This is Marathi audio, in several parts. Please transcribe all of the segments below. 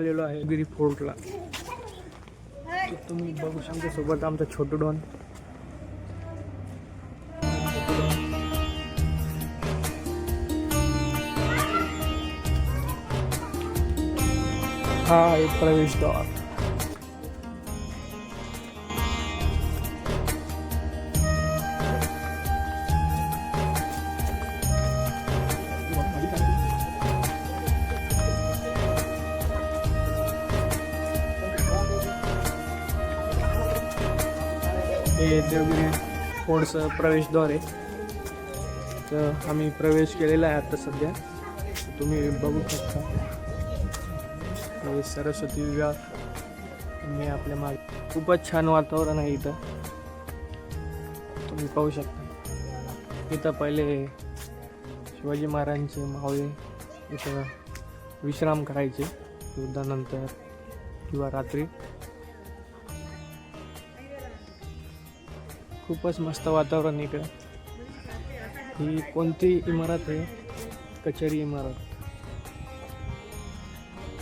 आलेलो आहे गिरी फोर्टला. तुम्ही बघू शकता सोबत आमचा छोटू डॉन. हा आहे प्रवेशद्वार फोर्टचं प्रवेशद्वार आहे. तर आम्ही प्रवेश केलेला आहे आता सध्या. तुम्ही बघू शकता. हे सरस्वती विवाह. मी आपल्या मागे खूपच छान वातावरण आहे इथं. तुम्ही पाहू शकता. इथं पहिले शिवाजी महाराजांचे मावळे इथं विश्राम करायचे. युद्धानंतर किंवा रात्री. खूपच मस्त वातावरण आहे इकडं. ही कोणती इमारत आहे? कचेरी इमारत.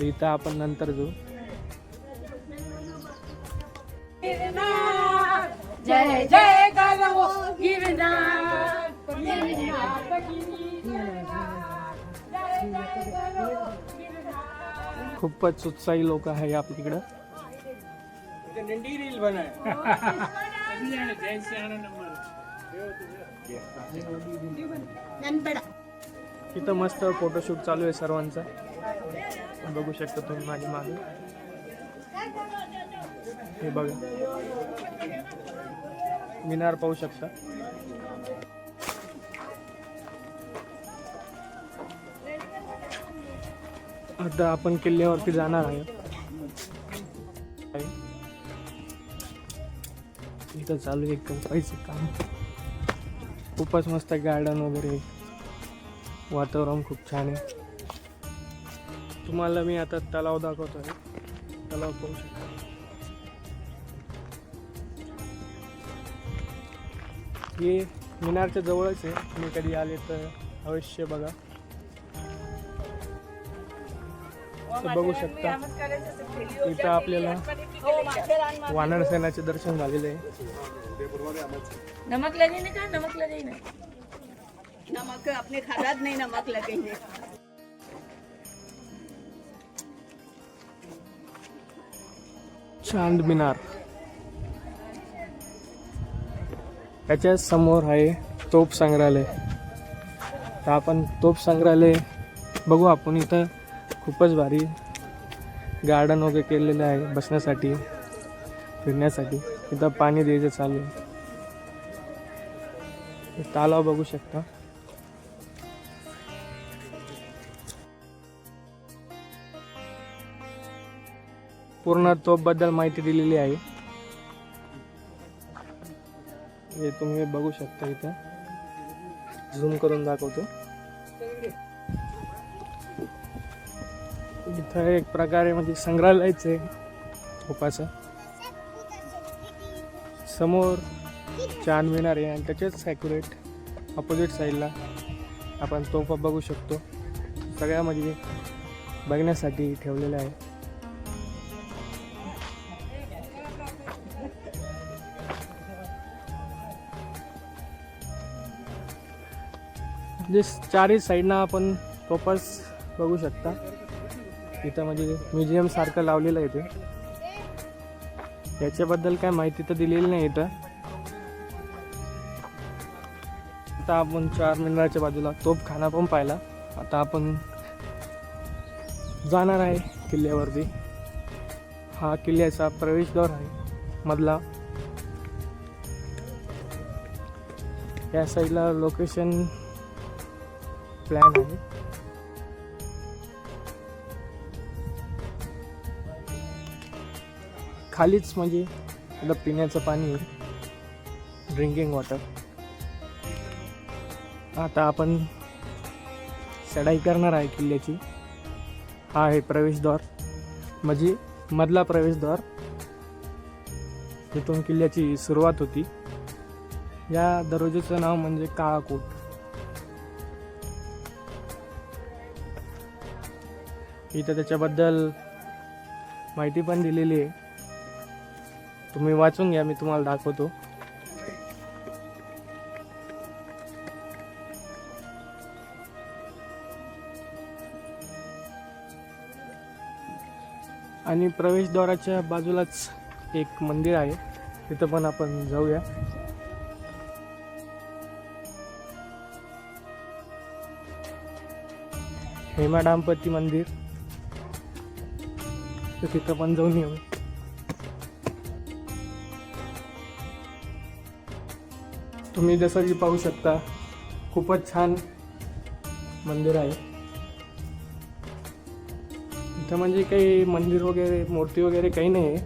इथं आपण नंतर जाऊ. जय जय करो गिरनार गिरनार खूपच उत्साही लोक आहे आपल्याकडं. इथं मस्त फोटोशूट चालू आहे सर्वांचा. बघू शकता तुम्ही माझी मागे. हे बघा. मिनार पाहू शकता. आता आपण किल्ल्यावरती जाणार आहे. इथं चालू आहे कंपाईचं काम. खूपच मस्त गार्डन वगैरे. वातावरण खूप छान आहे. तुम्हाला मी आता तलाव दाखवतो आहे. तलाव पाहू शकता. हे मिनारच्या जवळच आहे. तुम्ही कधी आले तर अवश्य बघा. बघू शकता. इथं आपल्याला वानर सेनाचे दर्शन झालेले आहे. नमक लगे ना का? नमक लगे ना नमक अपने खादात नहीं नमक लगेंगे. चांद मिनार. त्याच्यासमोर आहे तोप संग्रहालय. तर आपण तोप संग्रहालय बघू. आपण इथं खूपच भारी गार्डन वगैरे केलेलं आहे बसण्यासाठी फिरण्यासाठी. इथं पाणी द्यायचं चालू आहे. तलाव बघू शकता. पूर्ण तोपबद्दल माहिती दिलेली आहे. हे तुम्ही बघू शकता इथं. झूम करून दाखवतो. इथं एक प्रकारे म्हणजे संग्रहालयच आहे तोपाचं समोर चांद आहे आणि त्याच्याच ॲक्युरेट अपोजिट साईडला आपण तोफा बघू शकतो. सगळ्या म्हणजे बघण्यासाठी ठेवलेला आहे. म्हणजे चारही साईडना आपण तोपास बघू शकता. इथं म्हणजे म्युझियम सारखं लावलेलं आहे ते. याच्याबद्दल काय माहिती तर दिलेली नाही इथं. आता आपण चार मिनाराच्या बाजूला तोपखाना पण पाहिला. आता आपण जाणार आहे किल्ल्यावरती. हा किल्ल्याचा प्रवेशद्वार आहे मधला. या साईडला लोकेशन प्लॅन आहे. खालीच म्हणजे आपलं पिण्याचं पाणी ड्रिंकिंग वॉटर आता आपण चढाई करणार आहे किल्ल्याची. हा आहे प्रवेशद्वार. म्हणजे मधला प्रवेशद्वार. तिथून किल्ल्याची सुरुवात होती. या दरवाजेचं नाव म्हणजे काळाकोट. इथं त्याच्याबद्दल माहिती पण दिलेली आहे. तुम्ही वाचून घ्या मी तुम्हाला दाखवतो. आणि प्रवेशद्वाराच्या बाजूलाच एक मंदिर आहे. तिथं पण आपण जाऊया. हेमा दाम्पती मंदिर. तर तिथं पण जाऊन येऊ. तुम्ही जसं की पाहू शकता खूपच छान मंदिर आहे. इथं म्हणजे काही मंदिर वगैरे मूर्ती वगैरे काही नाही आहे.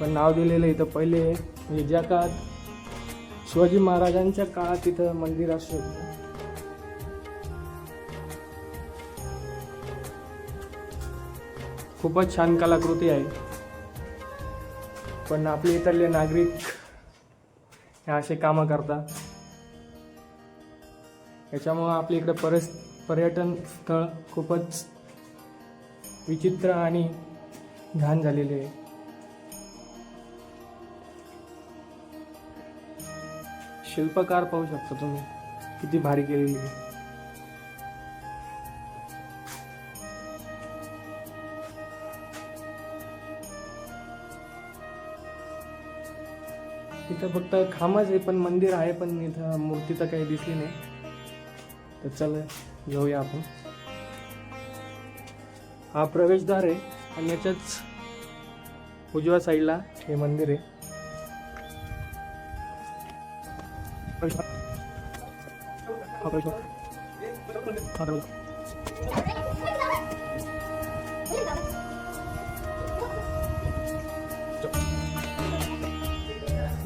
पण नाव दिलेलं आहे इथं पहिले म्हणजे ज्या काळात शिवाजी महाराजांच्या काळात इथं मंदिर असू शकतं. खूपच छान कलाकृती आहे. पण आपले इथले नागरिक हे असे कामं करतात याच्यामुळं आपल्या इकडे परस पर्यटन स्थळ खूपच विचित्र आणि घाण झालेले आहे. शिल्पकार पाहू शकता तुम्ही. किती भारी केलेली आहे. इथं फक्त खांबच आहे पण मंदिर आहे पण इथं मूर्ती तर काही दिसली नाही. तर चल जाऊया आपण. हा प्रवेशद्वार आहे आणि याच्याच उजव्या साईडला हे मंदिर आहे. हा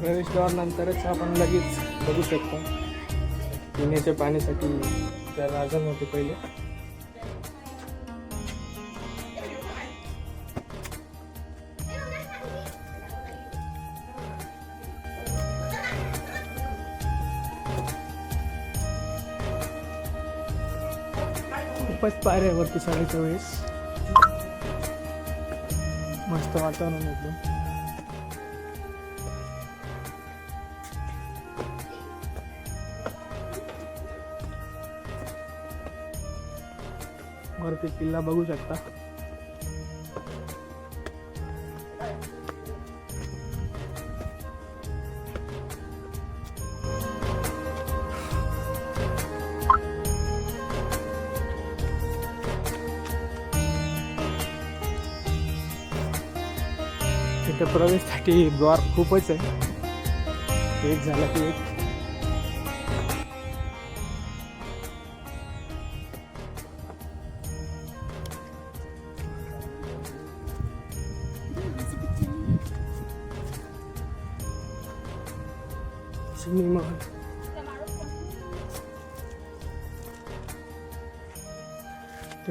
प्रवेशद्वारानंतरच नंतरच आपण लगेच बघू शकतो. पिण्याच्या पाण्यासाठी त्या राजन होते पहिले. खूपच पायऱ्या आहे वरती वेळेस. मस्त वातावरण एकदम वरती किल्ला बघू शकता. इथे प्रवेशसाठी द्वार खूपच आहे. एक झालं की एक.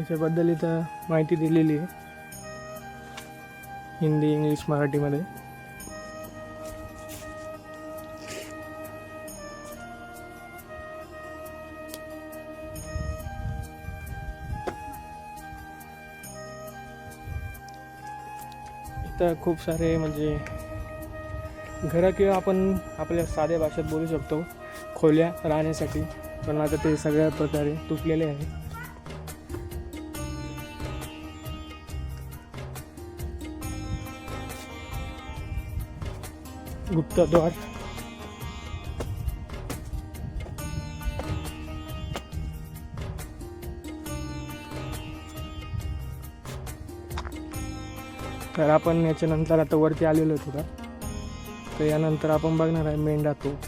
त्याच्याबद्दल इथं माहिती दिलेली आहे. हिंदी इंग्लिश मराठीमध्ये. इथं खूप सारे म्हणजे घरं किंवा आपण आपल्या साध्या भाषेत बोलू शकतो. खोल्या राहण्यासाठी. पण आता ते सगळ्या प्रकारे तुटलेले आहे गुप्तद्वार तर आपण याच्यानंतर आता वरती आलेलो होतो का तर यानंतर आपण बघणार आहे मेंढा तोप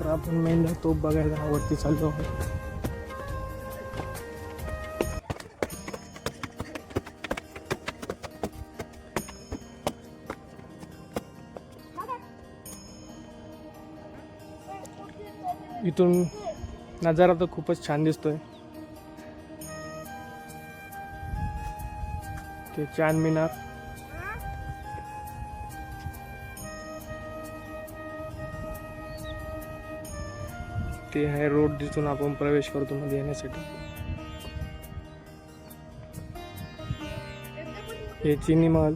तर आपण मेंढा तोप बघायला वरती चाललो आहोत. इथून नजारा तर खूपच छान दिसतोय. ते चांद मिनार. ते आहे रोड दिसून आपण प्रवेश करतो मध्ये येण्यासाठी. हे चिनी महल.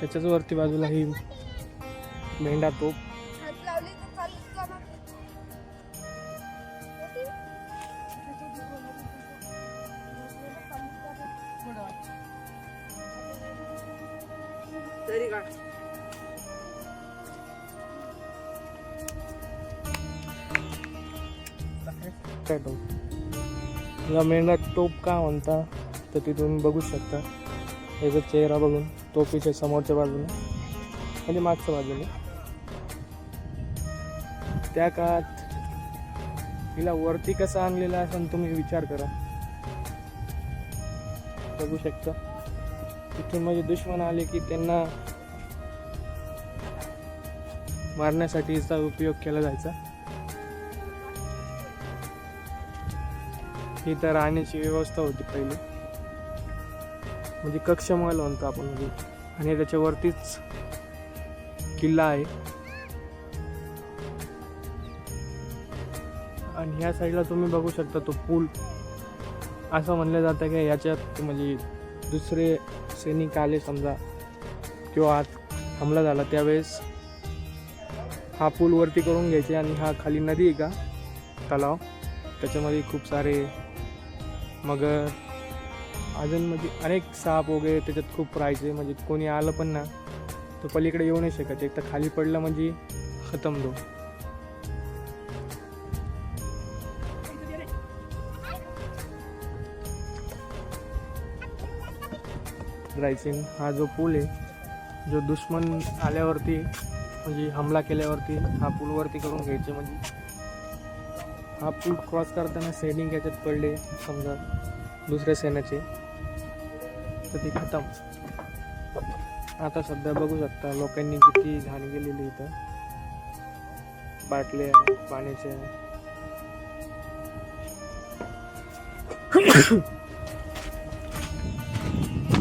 त्याच्याच वरती बाजूला ही मेंढा तोप तरी का? टोप तुला मेंढा टोप का म्हणता? तर तिथून बघू शकता. याचा चेहरा बघून टोपीच्या समोरच्या बाजूने म्हणजे मागच्या बाजूने. त्या काळात तिला वरती कसं आणलेलं असं तुम्ही विचार करा. बघू शकता. तिथून म्हणजे दुश्मन आले की त्यांना मारण्यासाठी याचा उपयोग केला जायचा. ही तर राहण्याची व्यवस्था होती पहिली. म्हणजे कक्षमहल म्हणतो आपण म्हणजे. आणि त्याच्यावरतीच किल्ला आहे. आणि ह्या साईडला तुम्ही बघू शकता तो पूल. असं म्हणलं जातं की याच्यात म्हणजे दुसरे सैनिक आले समजा किंवा आत हमला झाला त्यावेळेस हा पूल वरती करून घ्यायचे आणि हा खाली नदी आहे का तलाव त्याच्यामध्ये खूप सारे मगर अजून म्हणजे अनेक साप वगैरे त्याच्यात खूप राहायचे म्हणजे कोणी आलं पण ना तो पलीकडे येऊ नाही शकत. एक तर खाली पडलं म्हणजे खतम दो रायसिंग हा जो पूल आहे जो दुश्मन आल्यावरती म्हणजे हमला केल्यावरती हा पूलवरती करून घ्यायचे म्हणजे. हा पूल क्रॉस करताना सैनिक याच्यात पडले समजा दुसऱ्या सैन्याचे तर ते खतम. आता सध्या बघू शकता लोकांनी किती घाण गेलेली इथं. बाटल्या पाण्याच्या.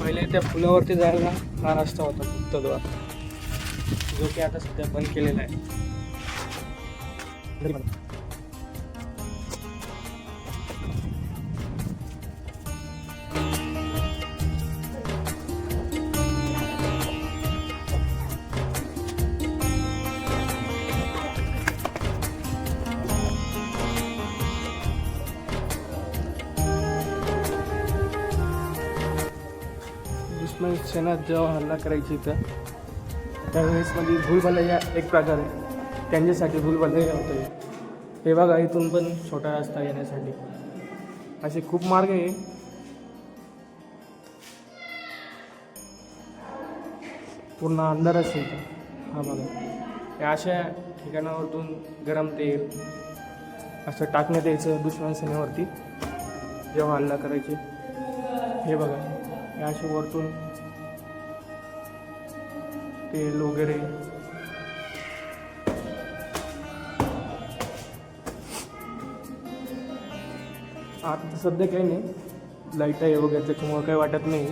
पहिले त्या पुलावरती जायला हा रस्ता होता गुप्तद्वार जो की आता सध्या बंद केलेला आहे. दुश्मन जेव्हा हल्ला करायची तर त्यावेळेस म्हणजे भूलभलैया एक प्रकार आहे त्यांच्यासाठी भूलभलैया होतं हे. हे बघा इथून पण छोटा रस्ता येण्यासाठी. असे खूप मार्ग आहे. पूर्ण अंधार असेल हा बघा. या अशा ठिकाणावरतून गरम तेल असं टाकण्यात यायचं दुश्मन सेनेवरती जेव्हा हल्ला करायचे. हे बघा. या अशा वरतून तेल वगैरे. आता सध्या काही नाही. लाइट आहे वगैरे त्याच्यामुळं काही वाटत नाही.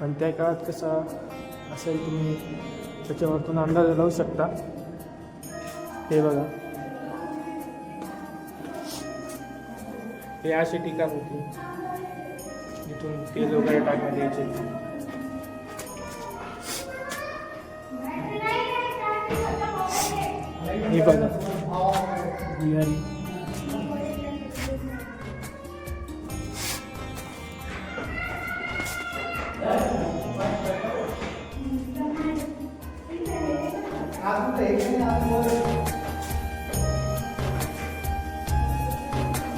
पण त्या काळात कसा असेल तुम्ही त्याच्यावरतून अंदाज लावू शकता. हे बघा. हे असे ठिकाण होती. जिथून तेल वगैरे टाकण्यात यायचे. हे बघा. बिहारी.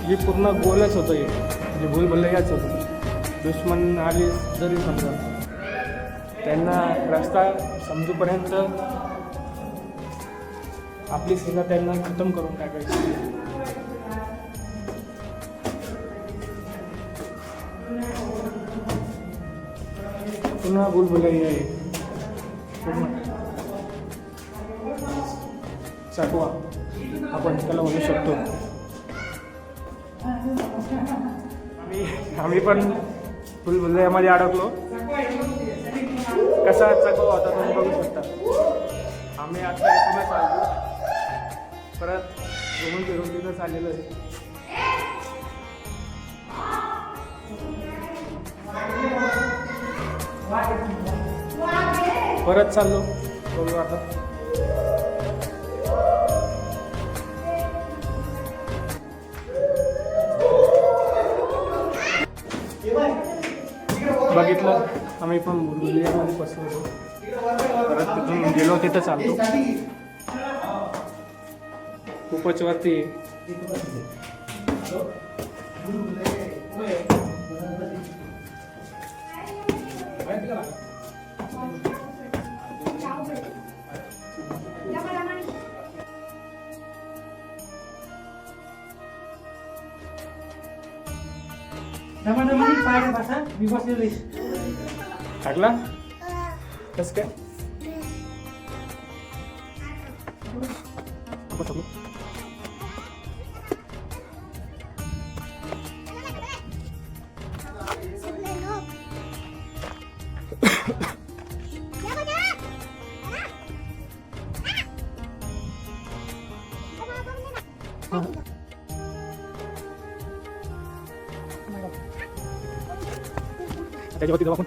हे पूर्ण गोलच होतं हे. म्हणजे भूलभुलैयाच होतं. दुश्मन आले जरी समजा. त्यांना रस्ता समजूपर्यंत आपली सेना त्यांना खतम करून टाकायची. पुन्हा भूलभुलैया आहे चाकवा आपण त्याला म्हणू शकतो. आम्ही आम्ही पण भूलभुलैयामध्ये अडकलो. कसा चकवा होता तुम्ही बघू शकता. आम्ही आता परत घुमून फिरून तिथं चाललेलो आहे. परत चाललो. बघू आता. बघितलं. आम्ही पण बुलबुलियामध्ये बसलो होतो. परत तिथून गेलो तिथं चालतो खूपच वरती आहे. टाकला कस काय त्याच्यावरती जाऊ आपण.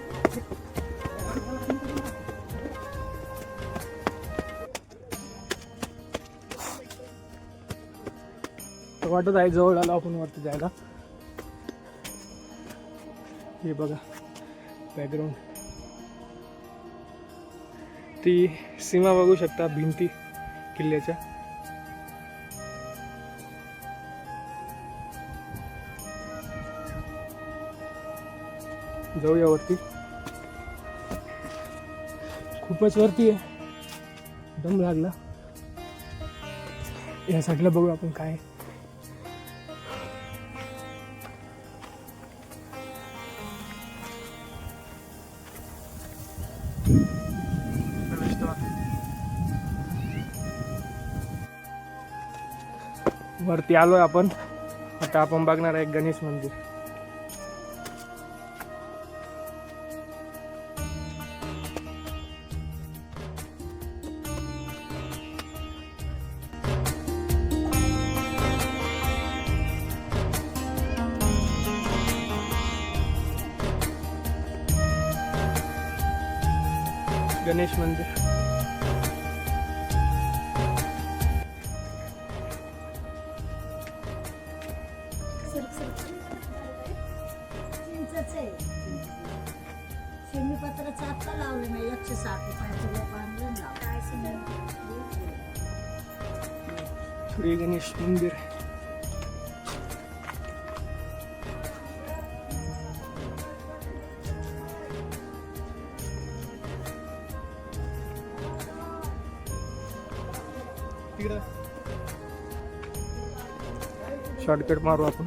वाटत आहे जवळ आलो आपण वरती जायला. हे बघा बॅकग्राऊंड ती सीमा बघू शकता भिंती किल्ल्याच्या. जाऊया वरती. खूपच वरती आहे. दम लागला. या साईडला बघू आपण काय वरती आलोय आपण. आता आपण बघणार आहे गणेश मंदिर. गणेश मंदिर पत्राचं आत्ता लावलं मी एकशे साठ रुपयाचं लोक आणलं ना काय श्री गणेश मंदिर शॉर्टकट मारू आपण.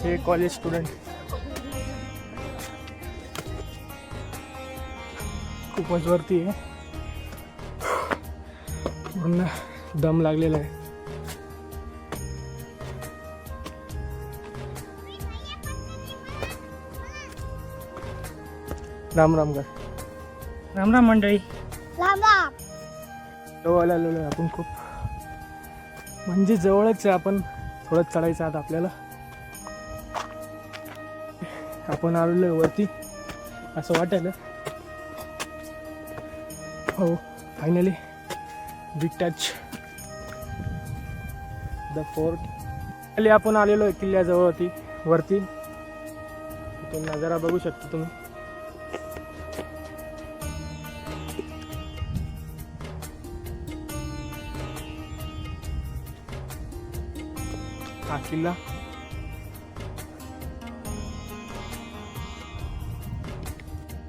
हे कॉलेज स्टुडंट खूपच वरती आहे. पूर्ण दम लागलेला आहे. राम राम कर राम राम मंडळी. जवळ आलेलो आहे आपण खूप म्हणजे जवळच आहे आपण थोडं चढायचं आता आपल्याला. आपण आलेलो आहे वरती असं वाटायला. हो finally big touch the fort आपण आलेलो आहे किल्ल्याजवळती वरती. इथून नजारा बघू शकता तुम्ही. किल्ला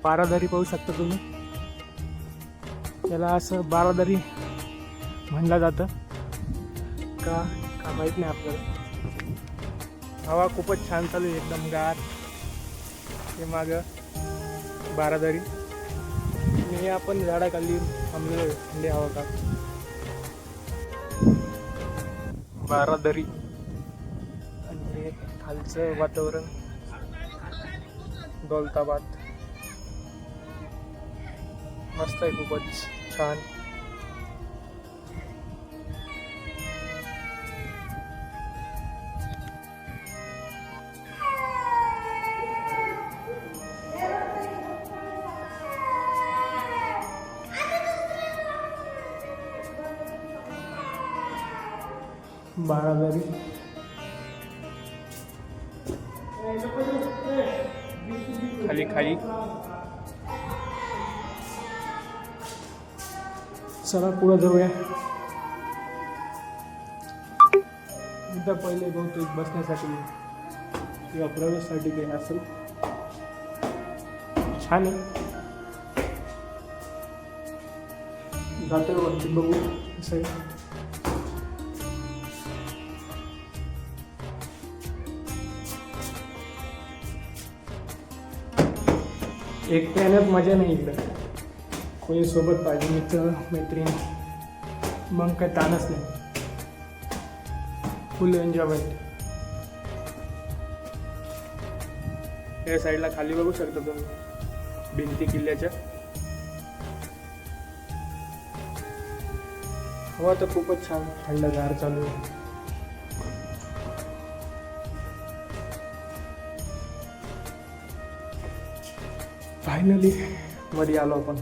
बारादारी पाहू शकता तुम्ही. त्याला असं बारादारी म्हणलं जातं. का? का माहीत नाही आपल्याला. हवा खूपच छान चालू आहे एकदम गार. हे मागं बारादारी मी आपण झाडाखाली थांबलेलो आहे थंडी हवा का? बारादरी खालचं वातावरण. दौलताबाद. मस्त आहे खूपच छान. चला पुढं जाऊया इथं पहिले बहुतेक बसण्यासाठी किंवा प्रवेशसाठी काही असेल. छान आहे. जातोय वरती बघू कसं आहे. मजा नाही इकडं. कोणी सोबत पाहिजे मित्र मैत्रीण मग काय ताणच नाही. फुल एन्जॉयमेंट या साईडला खाली बघू शकता तुम्ही. भिंती किल्ल्याच्या. हवा तर खूपच छान. थंडगार चालू आहे. फायनली मध्ये आलो आपण.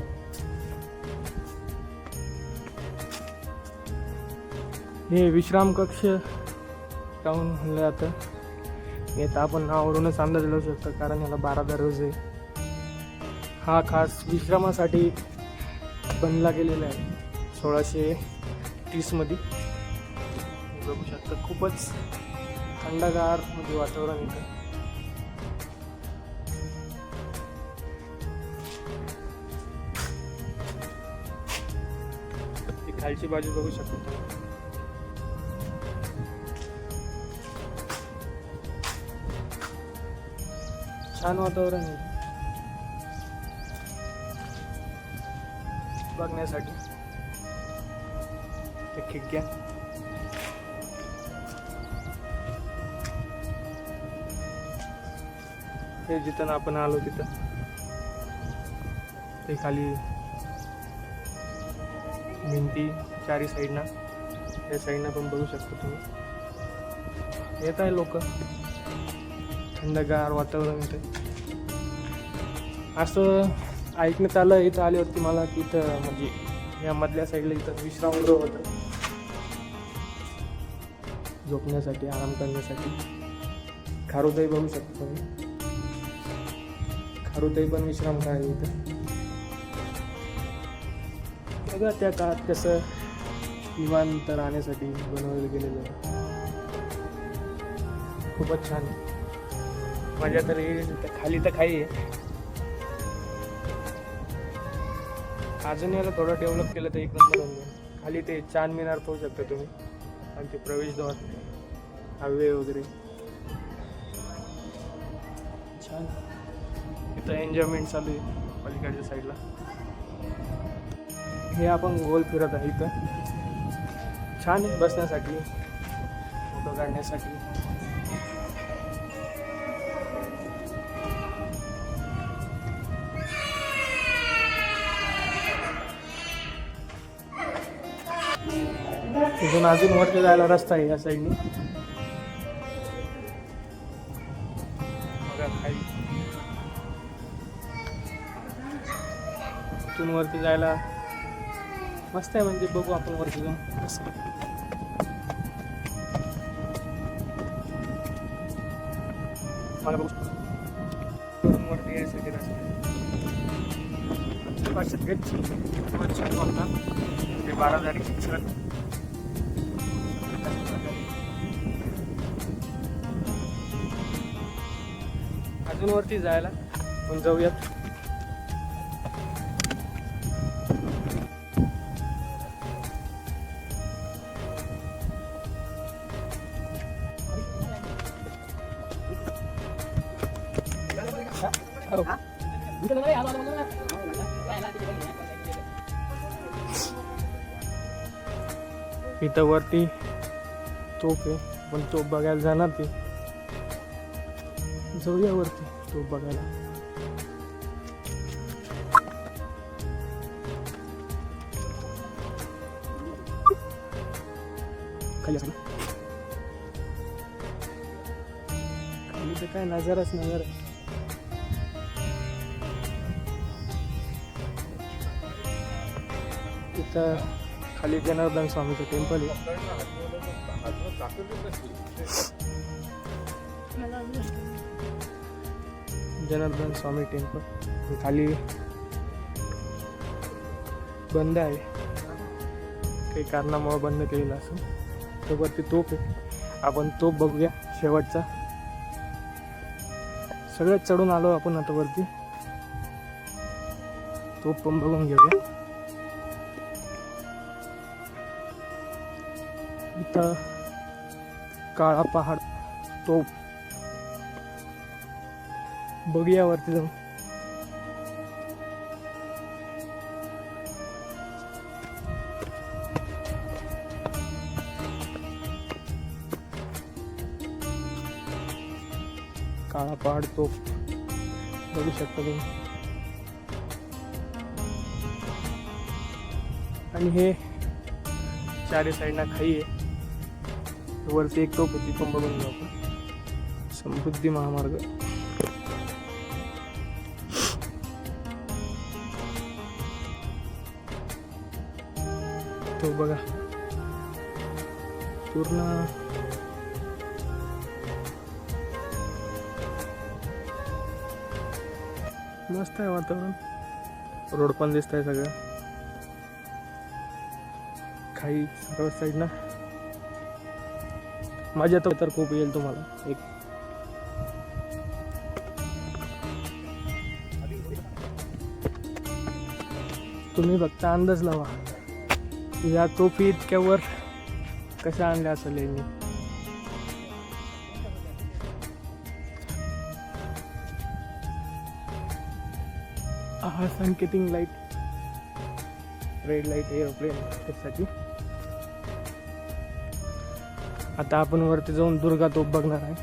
हे विश्राम कक्ष म्हणलं जातं. येतं आपण नावावरूनच अंदाज लावू शकतो कारण याला बारा दररोज आहे. हा खास विश्रामासाठी बनला गेलेला आहे. सोळाशे तीसमध्ये बघू शकता खूपच थंडगार म्हणजे वातावरण येतं खालची बाजू बघू शकतो छान वातावरण आहे बघण्यासाठी त्या खिडक्या हे जिथं आपण आलो तिथं. ते खाली भिंती चारी साईडना त्या साईडना पण बघू शकतो तुम्ही. येत आहे लोक. थंडगार वातावरण इथे. असं ऐकण्यात आलं इथं आल्यावरती मला की इथं म्हणजे या मधल्या साईडला इथं विश्रामगृह होतं. झोपण्यासाठी आराम करण्यासाठी. खारुताई बघू शकतो तुम्ही. खारुताई पण विश्राम आहे इथं. बघा त्या काळात कसं निवांत राहण्यासाठी बनवलं गेलेलं खूपच छान. आहे. माझ्या तर खाली तर खाई आहे. अजून याला थोडं डेव्हलप केलं तर एक नंबर होऊन जाईल. खाली ते चांद मिनार पाहू शकता तुम्ही. आणि ते प्रवेशद्वार हवे वगैरे. छान. इथं एन्जॉयमेंट चालू आहे पलीकडच्या साईडला हे आपण गोल फिरत आहे इथं. छान आहे बसण्यासाठी फोटो काढण्यासाठी. तिथून अजून वरती जायला रस्ता आहे या साईडनी इथून वरती जायला मस्त आहे म्हणजे बघू आपण वरती जाऊन. मला वरती यायसाठी रस्ता ते बारा तारीख अजून वरती जायला. पण जाऊयात. इथं वरती तोफ आहे पण तोफ बघायला जाणार ते. जाऊया वरती. तो बघायला. खाली तर काय नजाराच नजर. तिथं खाली जनार्दन स्वामीचं टेम्पल आहे. जनार्दन स्वामी टेम्पल. खाली बंद आहे. काही कारणामुळे बंद केलेलं असं तर वरती तोप आहे. आपण तोप बघूया शेवटचा. सगळ्यात चढून आलो आपण आता वरती. तोप पण बघून घेऊया. इथं काळा पहाड तोप बघूया वरती जाऊन. काळा पहाड तोप बघू शकता तुम्ही. आणि हे चारी साईडला खाई आहे. वरती एक टोप होती पण बघून जाऊ आपण. समृद्धी महामार्ग. तो बघा. पूर्ण मस्त आहे वातावरण. रोड पण दिसत आहे सगळं. काही सर्व साईड ना. माझ्या तर खूप येईल तुम्हाला. एक तुम्ही फक्त अंदाज लावा. या टोपी इतक्यावर कशा आणल्या असेल लेणी? हा संकेतिंग लाइट रेड लाइट एअरप्लेन त्यासाठी आता आपण वरती जाऊन दुर्गा तोप बघणार आहे.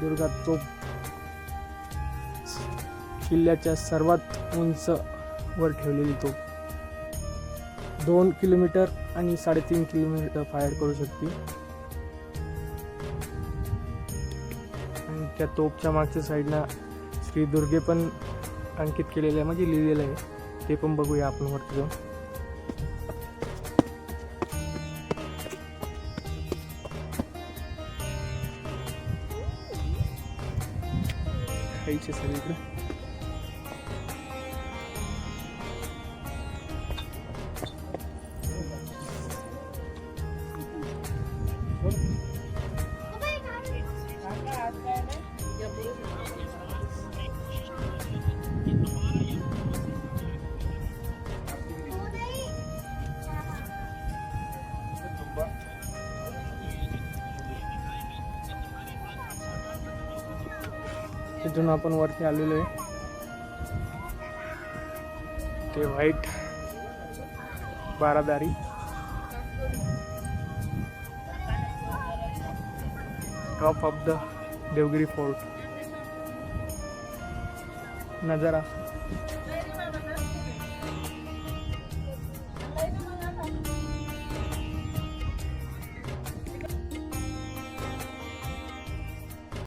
दुर्गा तोप किल्ल्याच्या सर्वात उंच वर ठेवलेली तोप दोन किलोमीटर आणि साडेतीन किलोमीटर फायर करू शकते. आणि त्या तोपच्या मागच्या साईडला श्री दुर्गे पण अंकित केलेलं आहे म्हणजे लिहिलेलं आहे. ते पण बघूया आपण वरती जाऊन. खायचे सगळीकडे तिथून आपण वरती आलेलो आहे. ते white Baradari. Top of the Devgiri fort नजारा.